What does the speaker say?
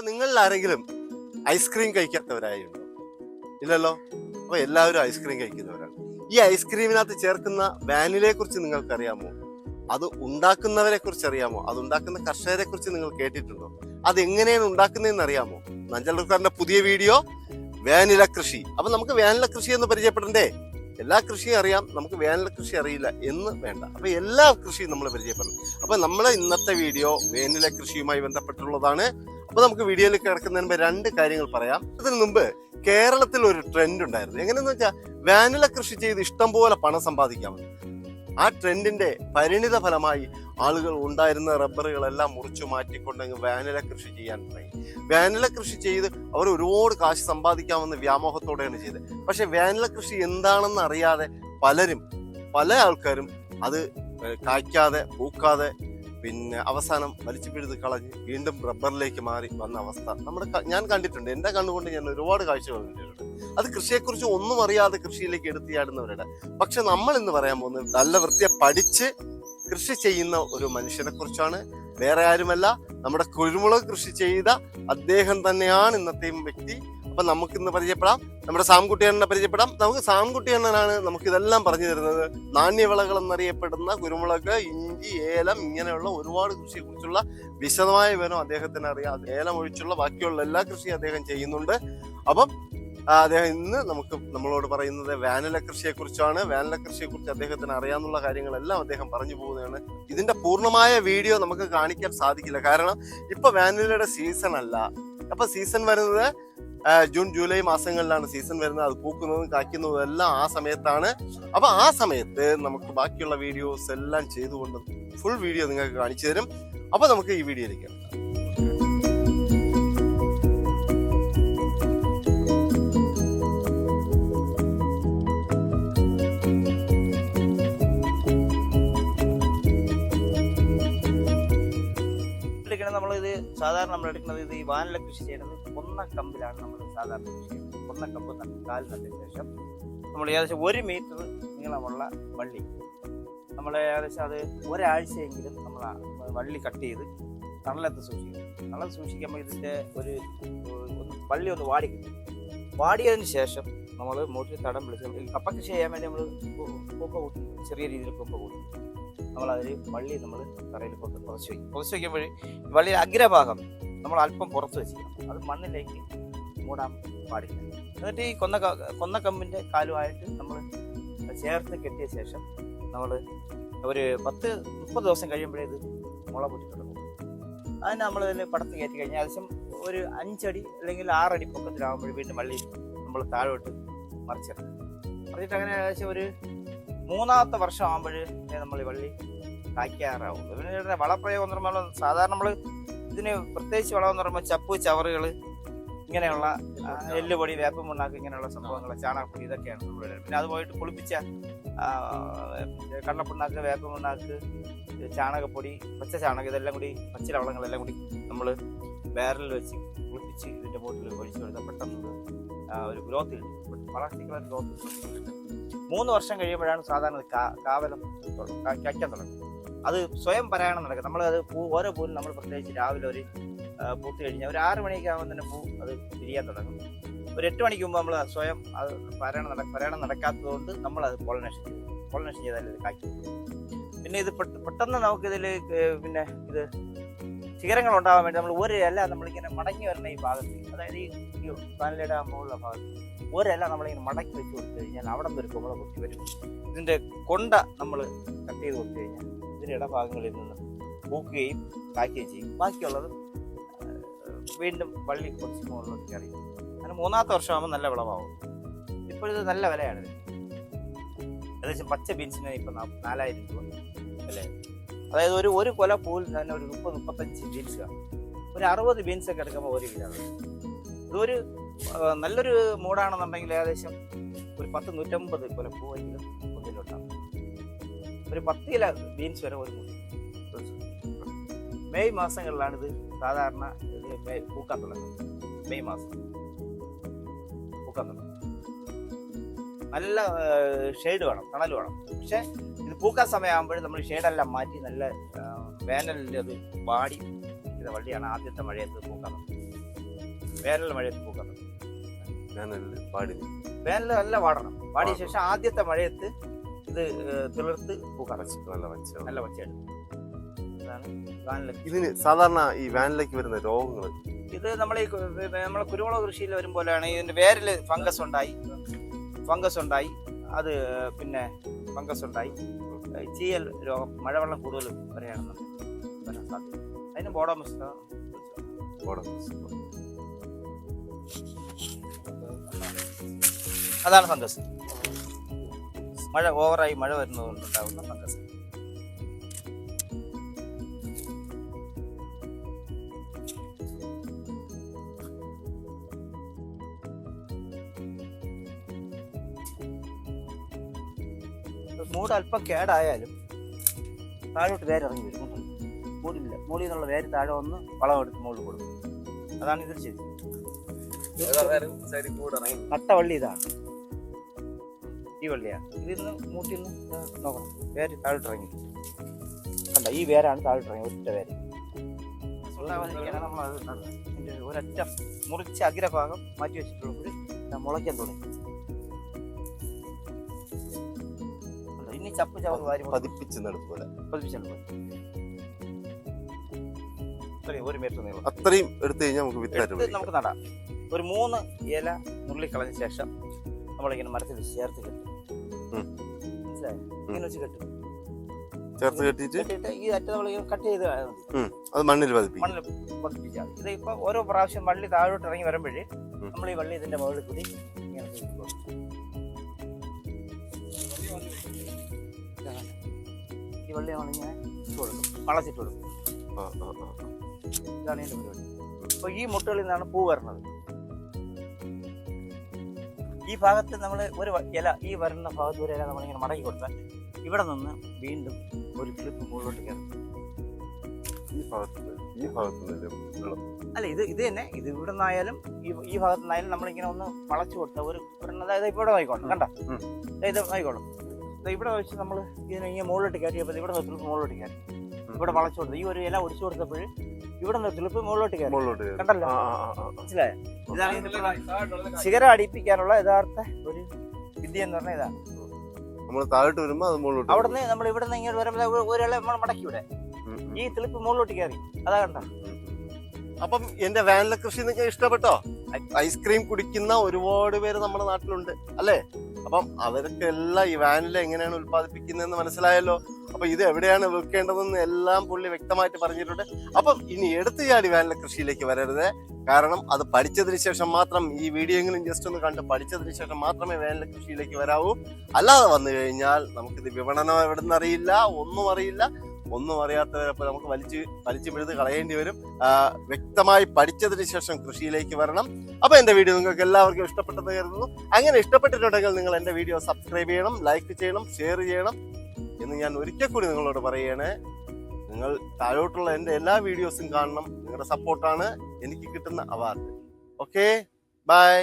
അപ്പൊ നിങ്ങളിൽ ആരെങ്കിലും ഐസ്ക്രീം കഴിക്കാത്തവരായി ഇല്ലല്ലോ? അപ്പൊ എല്ലാവരും ഐസ്ക്രീം കഴിക്കുന്നവരാണ്. ഈ ഐസ്ക്രീമിനകത്ത് ചേർക്കുന്ന വാനിലയെ കുറിച്ച് നിങ്ങൾക്കറിയാമോ? അത് ഉണ്ടാക്കുന്നവരെ കുറിച്ച് അറിയാമോ? അത് ഉണ്ടാക്കുന്ന കർഷകരെ കുറിച്ച് നിങ്ങൾ കേട്ടിട്ടുണ്ടോ? അത് എങ്ങനെയാണ് ഉണ്ടാക്കുന്നതെന്ന് അറിയാമോ? നഞ്ചൽക്കാരന്റെ പുതിയ വീഡിയോ വേനില കൃഷി. അപ്പൊ നമുക്ക് വേനില കൃഷി എന്ന് പരിചയപ്പെടണ്ടേ? എല്ലാ കൃഷിയും അറിയാം. നമുക്ക് വേനൽ കൃഷി അറിയില്ല എന്ന് വേണ്ട. അപ്പൊ എല്ലാ കൃഷിയും നമ്മൾ പരിചയപ്പെടണം. അപ്പൊ നമ്മളെ ഇന്നത്തെ വീഡിയോ വേനില കൃഷിയുമായി ബന്ധപ്പെട്ടുള്ളതാണ്. അപ്പൊ നമുക്ക് വീഡിയോയിൽ കിടക്കുന്നതിന് മുമ്പ് രണ്ട് കാര്യങ്ങൾ പറയാം. അതിന് മുമ്പ് കേരളത്തിൽ ഒരു ട്രെൻഡ് ഉണ്ടായിരുന്നു. എങ്ങനെയെന്ന് വെച്ചാൽ വാനില കൃഷി ചെയ്ത് ഇഷ്ടം പോലെ പണം സമ്പാദിക്കാമെന്ന് ആ ട്രെൻഡിന്റെ പരിണിത ഫലമായി ആളുകൾ ഉണ്ടായിരുന്ന റബ്ബറുകളെല്ലാം മുറിച്ചു മാറ്റിക്കൊണ്ടെങ്കിൽ വാനില കൃഷി ചെയ്യാൻ തുടങ്ങി. വാനില കൃഷി ചെയ്ത് അവർ ഒരുപാട് കാശ് സമ്പാദിക്കാമെന്ന് വ്യാമോഹത്തോടെയാണ് ചെയ്തത്. പക്ഷെ വാനില കൃഷി എന്താണെന്ന് അറിയാതെ പലരും പല ആൾക്കാരും അത് കായ്ക്കാതെ പൂക്കാതെ പിന്നെ അവസാനം വലിച്ചു പിഴുത് കളഞ്ഞ് വീണ്ടും റബ്ബറിലേക്ക് മാറി വന്ന അവസ്ഥ. നമ്മുടെ ഞാൻ കണ്ടിട്ടുണ്ട്. എന്റെ കണ്ണുകൊണ്ട് ഞാൻ ഒരുപാട് കാഴ്ചകൾ കണ്ടിട്ടുണ്ട്. അത് കൃഷിയെക്കുറിച്ച് ഒന്നും അറിയാതെ കൃഷിയിലേക്ക് എടുത്തിയാടുന്നവരുടെ പക്ഷെ നമ്മൾ ഇന്ന് പറയാൻ പോകുന്നത് നല്ല വൃത്തിയെ പഠിച്ച് കൃഷി ചെയ്യുന്ന ഒരു മനുഷ്യനെ കുറിച്ചാണ് വേറെ ആരുമല്ല. നമ്മുടെ കുരുമുളക് കൃഷി ചെയ്ത അദ്ദേഹം തന്നെയാണ് ഇന്നത്തെയും വ്യക്തി. അപ്പൊ നമുക്ക് ഇന്ന് പരിചയപ്പെടാം. നമ്മുടെ സാംകുട്ടിയണ്ണനെ പരിചയപ്പെടാം. നമുക്ക് സാംകുട്ടിയണ്ണനാണ് നമുക്ക് ഇതെല്ലാം പറഞ്ഞു തരുന്നത്. നാണ്യവിളകൾ എന്നറിയപ്പെടുന്ന കുരുമുളക് ഇഞ്ചി ഏലം ഇങ്ങനെയുള്ള ഒരുപാട് കൃഷിയെ കുറിച്ചുള്ള വിശദമായ വിവരം അദ്ദേഹത്തിന് അറിയാം. ഏലം ഒഴിച്ചുള്ള ബാക്കിയുള്ള എല്ലാ കൃഷിയും അദ്ദേഹം ചെയ്യുന്നുണ്ട്. അപ്പം അദ്ദേഹം ഇന്ന് നമുക്ക് നമ്മളോട് പറയുന്നത് വാനില കൃഷിയെ കുറിച്ചാണ് വാനില കൃഷിയെ കുറിച്ച് അദ്ദേഹത്തിന് അറിയാവുന്ന കാര്യങ്ങളെല്ലാം അദ്ദേഹം പറഞ്ഞു പോകുന്നതാണ്. ഇതിന്റെ പൂർണമായ വീഡിയോ നമുക്ക് കാണിക്കാൻ സാധിക്കില്ല. കാരണം ഇപ്പൊ വാനിലയുടെ സീസൺ അല്ല. അപ്പൊ സീസൺ വരുന്നത് ജൂൺ ജൂലൈ മാസങ്ങളിലാണ് സീസൺ വരുന്നത്. അത് പൂക്കുന്നതും കായ്ക്കുന്നതും എല്ലാം ആ സമയത്താണ്. അപ്പൊ ആ സമയത്ത് നമുക്ക് ബാക്കിയുള്ള വീഡിയോസ് എല്ലാം ചെയ്തുകൊണ്ട് ഫുൾ വീഡിയോ നിങ്ങൾക്ക് കാണിച്ചു തരും. അപ്പൊ നമുക്ക് ഈ വീഡിയോയിലേക്ക് നമ്മളിത് സാധാരണ നമ്മൾ എടുക്കുന്നത് ഇത് ഈ വാനില കൃഷി ചെയ്യുന്നത് കൊന്നക്കമ്പിലാണ് നമ്മൾ സാധാരണ കൃഷി ചെയ്യുന്നത്. കൊന്നക്കമ്പ് നട്ട് കാൽ ശേഷം നമ്മൾ ഏകദേശം ഒരു മീറ്റർ നീളമുള്ള വള്ളി. നമ്മൾ ഏകദേശം അത് ഒരാഴ്ചയെങ്കിലും നമ്മൾ വള്ളി കട്ട് ചെയ്ത് തണലത്ത് സൂക്ഷിക്കും. തണലത്ത് സൂക്ഷിക്കുമ്പോൾ ഇതിന്റെ ഒരു വള്ളി ഒന്ന് വാടി വാടിയതിന് ശേഷം നമ്മൾ മോട്ടിൽ തടം വിളിച്ച് കപ്പ കൃഷി ചെയ്യാൻ വേണ്ടി നമ്മൾ കൊമ്പ കൂട്ടും. ചെറിയ രീതിയിൽ കൊമ്പ കൂട്ടും. നമ്മളതിൽ വള്ളി നമ്മൾ തറയിൽ കൊണ്ട് പുറച്ച് വയ്ക്കും പുറച്ച് വയ്ക്കുമ്പോൾ വള്ളിയുടെ അഗ്രഭാഗം നമ്മൾ അല്പം പുറത്ത് വെച്ചിരിക്കണം അത് മണ്ണിലേക്ക് മൂടാൻ പാടില്ല. എന്നിട്ട് ഈ കൊന്ന ക- കൊന്ന കമ്പിന്റെ കാലുമായിട്ട് നമ്മൾ ചേർത്ത് കെട്ടിയ ശേഷം നമ്മൾ ഒരു പത്ത് മുപ്പത് ദിവസം കഴിയുമ്പോഴേ ഇത് മുള പൊട്ടി തുടങ്ങും അതിന് നമ്മൾ ഇതിൽ പടത്ത് കയറ്റി കഴിഞ്ഞാൽ ഏകദേശം ഒരു അഞ്ചടി അല്ലെങ്കിൽ ആറടി പൊക്കത്തിലാകുമ്പോൾ വീണ്ടും വള്ളി നമ്മൾ താഴോട്ട് മറിച്ചിടണം. മറിച്ചിട്ട് അങ്ങനെ ഏകദേശം ഒരു മൂന്നാമത്തെ വർഷം ആകുമ്പോഴേ നമ്മൾ ഈ വള്ളി കായ്ക്കാറാവും പിന്നെ വളപ്രയോഗം എന്ന് പറയുമ്പോൾ സാധാരണ നമ്മൾ ഇതിന് പ്രത്യേകിച്ച് വളം എന്ന് പറയുമ്പോൾ ചപ്പ് ചവറുകൾ ഇങ്ങനെയുള്ള എല്ലുപൊടി വേപ്പം മുണ്ണാക്ക് ഇങ്ങനെയുള്ള സംഭവങ്ങൾ ചാണകപ്പൊടി ഇതൊക്കെയാണ് നമ്മൾ. പിന്നെ അത് പോയിട്ട് പുളിപ്പിച്ച കണ്ണപ്പുണ്ണാക്ക് വേപ്പം മുണ്ണാക്ക് ചാണകപ്പൊടി പച്ച ചാണകം ഇതെല്ലാം കൂടി പച്ചില വളങ്ങളെല്ലാം കൂടി നമ്മൾ ബാരലിൽ വെച്ച് കുളിപ്പിച്ച് ഇതിന്റെ ബോട്ടിൽ ഒഴിച്ചു കൊടുത്താൽ പെട്ടെന്ന് ഒരു ഗ്രോത്ത് കിട്ടും പ്ലാസ്റ്റിക്കുള്ള ഗ്രോത്ത് മൂന്ന് വർഷം കഴിയുമ്പോഴാണ് സാധാരണ കാവലം തുടങ്ങും. തുടങ്ങുന്നത്. തുടങ്ങും അത് സ്വയം പരായണം നടക്കും. നമ്മൾ അത് പൂ ഓരോ പൂവിനും നമ്മൾ പ്രത്യേകിച്ച് രാവിലെ ഒരു പൂത്ത് കഴിഞ്ഞാൽ ഒരു ആറ് മണിയൊക്കെ ആകുമ്പോൾ തന്നെ പൂ അത് പിരിയാൻ തുടങ്ങും. ഒരു എട്ട് മണിക്ക് മുമ്പ് നമ്മൾ സ്വയം അത് പരായണം നട പരായണം നടക്കാത്തത് കൊണ്ട് നമ്മൾ അത് പോളിനേഷൻ ചെയ്യും പോളിനേഷൻ ചെയ്താൽ ഇത് കായ്ക്കും പിന്നെ ഇത് പെട്ട- പെട്ടെന്ന് നമുക്കിതിൽ പിന്നെ ഇത് ശിഖരങ്ങൾ ഉണ്ടാവാൻ വേണ്ടി നമ്മൾ ഒരല്ല നമ്മളിങ്ങനെ മടങ്ങി വരുന്ന ഈ ഭാഗത്ത്. അതായത് ഈ പാനലയുടെ മുകളിലെ ഭാഗത്ത്. ഒരല്ല നമ്മളിങ്ങനെ മടക്കി വെച്ച് കൊടുത്തു കഴിഞ്ഞാൽ അവിടെ നിന്ന് ഒരു കുമ്പള കുത്തി വരും. ഇതിന്റെ കൊണ്ട നമ്മൾ കട്ട് ചെയ്ത് കൊടുത്തു കഴിഞ്ഞാൽ ഇതിന്റെ ഇടഭാഗങ്ങളിൽ നിന്ന് പൂക്കുകയും കാക്കുകയും ചെയ്യും. ബാക്കിയുള്ളത് വീണ്ടും വള്ളി കുറച്ച് മുകളിലോട്ട് കയറി. അങ്ങനെ മൂന്നാമത്തെ വർഷമാകുമ്പോൾ നല്ല വിളവാകും. ഇപ്പോഴിത് നല്ല വിലയാണ്. ഏകദേശം പച്ച ബീൻസിന് ഇപ്പം നാലായിരം രൂപ. വില അതായത് ഒരു ഒരു കൊല പൂവിൽ തന്നെ ഒരു മുപ്പത് മുപ്പത്തഞ്ച് ബീൻസ് കാണും ഒരു അറുപത് ബീൻസ് ഒക്കെ എടുക്കുമ്പോൾ ഒരു കിലോ ഇതൊരു നല്ലൊരു മൂടാണെന്നുണ്ടെങ്കിൽ ഏകദേശം ഒരു പത്ത് നൂറ്റമ്പത് കൊല പൂവെങ്കിലും ഒന്നിലുണ്ടാവും ഒരു പത്ത് കിലോ ബീൻസ് വരെ ഒരു മെയ് മാസങ്ങളിലാണ് ഇത് സാധാരണ പൂക്കാൻ തുടങ്ങുന്നത്. മെയ് മാസം. പൂക്കാൻ തുടങ്ങും നല്ല ഷെയ്ഡ് വേണം തണൽ വേണം. പക്ഷെ പൂക്കാൻ സമയമാകുമ്പോൾ നമ്മൾ ഷെയ്ഡെല്ലാം മാറ്റി നല്ല വേനലിന്റെ അത് വാടി ഇത് വള്ളിയാണ് ആദ്യത്തെ മഴയത്ത് പൂക്കാൻ വേനൽ മഴയത്ത് പാടി വേനൽ നല്ല വാടണം. വാടിയ ശേഷം ആദ്യത്തെ മഴയത്ത് ഇത് തിളർത്ത് പൂക്കാൻ നല്ല പച്ച നല്ല വാനില ഇതിന് സാധാരണ ഈ വാനിലേക്ക് വരുന്ന രോഗങ്ങൾ ഇത് നമ്മൾ ഈ നമ്മളെ കുരുമുളക് കൃഷിയിൽ വരും പോലെയാണ് ഇതിന്റെ വേരിൽ ഫംഗസ് ഉണ്ടായി. ഫംഗസ് ഉണ്ടായി. അത് പിന്നെ ഫംഗസ് ഉണ്ടായി ചീയൽ രോഗം മഴവെള്ളം കൂടുതൽ വരെയാണ് വരാൻ സാധ്യത അതിന് ബോഡോമിസ് അതാണ് ഫംഗസ്. മഴ ഓവറായി മഴ വരുന്നതുകൊണ്ട് ഉണ്ടാകുന്ന ഫംഗസ്. മൂട് അല്പം കേടായാലും താഴോട്ട് വേര്. ഇറങ്ങി വരും. മൂടില്ല മൂടി എന്നുള്ള വേര് താഴെ വന്ന് വളം എടുത്ത് മുകളിൽ കൊടുക്കും. അതാണ് ഇതിൽ ശരി. നട്ട വള്ളി ഇതാണ്. ഈ വള്ളിയാണ്. ഇതിന്ന് മൂട്ടിൽ നിന്ന് നോക്കണം. വേര് താഴോട്ട് ഇറങ്ങി. കണ്ട ഈ വേരാണ് താഴോട്ട് ഇറങ്ങി. ഒറ്റ വേര്. ഒരറ്റം മുറിച്ച് അഗ്രഭാഗം മാറ്റി വെച്ചിട്ടുള്ളപ്പോൾ ദാ മുളയ്ക്കാൻ തുടങ്ങി. ഇനി ചപ്പ് ചവറ് വാരി പതിപ്പിച്ച് നടത്തുപോലെ പതിപ്പിച്ച് ഒരു മീറ്റർ നീളം. അത്രയും എടുത്തു കഴിഞ്ഞാൽ നമുക്ക് വിത്തായിട്ട് നമുക്ക് നടാം. ഒരു മൂന്ന് ഇല നുള്ളിക്കളഞ്ഞ ശേഷം നമ്മളിങ്ങനെ മരത്തിൽ ചേർത്ത് കെട്ടും. ഉം. മനസ്സിലായോ? ഇങ്ങനെ വെച്ച് കെട്ടും. ചേർത്ത് കെട്ടിയിട്ട്? ഈ അറ്റ നമ്മൾ കട്ട് ചെയ്ത്. അത് മണ്ണിൽ പതിപ്പിക്കും. മണ്ണിൽ പതിപ്പിച്ചാൽ ഇത് ഇപ്പൊ ഓരോ പ്രാവശ്യം വള്ളി താഴോട്ട് ഇറങ്ങി വരുമ്പോഴേ. നമ്മൾ ഈ വള്ളി ഇതിന്റെ മുകളിൽ കൂടി ഇങ്ങനെ ഈ നമ്മൾ നമ്മളിങ്ങനെ ഇട്ട് കൊടുക്കും. വളച്ചിട്ട് കൊടുക്കും. ഇതാണ് ഇതിന്റെ പരിപാടി. അപ്പൊ ഈ മുട്ടുകളിൽ നിന്നാണ് പൂ വരുന്നത് ഈ ഭാഗത്ത് നമ്മൾ ഒരു ഇല ഈ വരുന്ന ഭാഗത്ത് ഒരു ഇല നമ്മളിങ്ങനെ മടക്കി കൊടുത്താൽ ഇവിടെ നിന്ന് വീണ്ടും ഒരു ക്ലിപ്പ് മുകളിലോട്ട് കയറും. ഈ ഭാഗത്ത് ഈ ഭാഗത്ത് അല്ല ഇത് ഇത് തന്നെ. ഇത് ഇവിടെ നിന്നായാലും ഈ ഈ ഭാഗത്തു നിന്നായാലും നമ്മളിങ്ങനെ ഒന്ന് വളച്ചു കൊടുത്ത ഒരു അതായത് ഇവിടെ ആയിക്കോട്ടെ കണ്ട. ഇത് ആയിക്കോളും. ഇവിടെ വെച്ച് നമ്മൾ ഇതിനെ ഇങ്ങനെ മുകളിലോട്ട് കയറ്റിയപ്പോൾ ഇവിടെ നിന്ന് തുളിപ്പ് മുകളിലോട്ട് കയറി ഇവിടെ വളച്ചു കൊടുത്തു ഈ ഒരു ഇല ഒടിച്ചു കൊടുത്തപ്പോൾ ഇവിടെ നിന്ന് തുളുപ്പ് മുകളിലോട്ട് കയറി. മുകളിലോട്ട്. കണ്ടല്ലോ. മനസ്സിലായോ? ഇതാണ് ഇതിന്റെ ശിഖരം അടിപ്പിക്കാനുള്ള യഥാർത്ഥ ഒരു വിദ്യ എന്ന് പറഞ്ഞാൽ ഇതാണ്. നമ്മൾ താഴോട്ട് വരുമ്പോൾ അത് മുകളിലോട്ട് അവിടുന്ന് നമ്മൾ ഇവിടെ നിന്ന് ഇങ്ങോട്ട് വരുമ്പോൾ ഒരാളെ നമ്മൾ മടക്കി ഇവിടെ. ഈ തെളിപ്പ് മുകളിലോട്ട് കയറി. അതാ കണ്ട? അപ്പം എന്റെ വാനില കൃഷി നിങ്ങൾക്ക് ഇഷ്ടപ്പെട്ടോ? ഐസ്ക്രീം കുടിക്കുന്ന ഒരുപാട് പേര് നമ്മുടെ നാട്ടിലുണ്ട്. അല്ലേ? അപ്പം അവർക്കെല്ലാം ഈ വാനിൽ എങ്ങനെയാണ് ഉത്പാദിപ്പിക്കുന്നതെന്ന് മനസ്സിലായല്ലോ. അപ്പൊ ഇത് എവിടെയാണ് വെക്കേണ്ടതെന്ന് എല്ലാം പുള്ളി വ്യക്തമായിട്ട് പറഞ്ഞിട്ടുണ്ട്. അപ്പം ഇനി എടുത്തു ചാടി വാനിലെ കൃഷിയിലേക്ക് വരരുത്. കാരണം അത് പഠിച്ചതിന് ശേഷം മാത്രം ഈ വീഡിയോയെങ്കിലും ജസ്റ്റ് ഒന്ന് കണ്ട് പഠിച്ചതിന് ശേഷം മാത്രമേ വേനൽ കൃഷിയിലേക്ക് വരാവൂ. അല്ലാതെ വന്നു കഴിഞ്ഞാൽ നമുക്കിത് വിപണനം എവിടെ നിന്ന് അറിയില്ല ഒന്നും അറിയില്ല. ഒന്നും അറിയാത്തവരപ്പോൾ നമുക്ക് വലിച്ച് വലിച്ചു പിഴുത് കളയേണ്ടി വരും. വ്യക്തമായി പഠിച്ചതിന് ശേഷം കൃഷിയിലേക്ക് വരണം. അപ്പൊ എന്റെ വീഡിയോ നിങ്ങൾക്ക് എല്ലാവർക്കും ഇഷ്ടപ്പെട്ടെന്ന് കരുതുന്നു. അങ്ങനെ ഇഷ്ടപ്പെട്ടിട്ടുണ്ടെങ്കിൽ നിങ്ങൾ എന്റെ വീഡിയോ സബ്സ്ക്രൈബ് ചെയ്യണം ലൈക്ക് ചെയ്യണം ഷെയർ ചെയ്യണം എന്ന് ഞാൻ ഒരിക്കൽ കൂടി നിങ്ങളോട് പറയുകയാണ് നിങ്ങൾ താഴോട്ടുള്ള എന്റെ എല്ലാ വീഡിയോസും കാണണം. നിങ്ങളുടെ സപ്പോർട്ടാണ് എനിക്ക് കിട്ടുന്ന അവാർഡ് ഓക്കെ ബൈ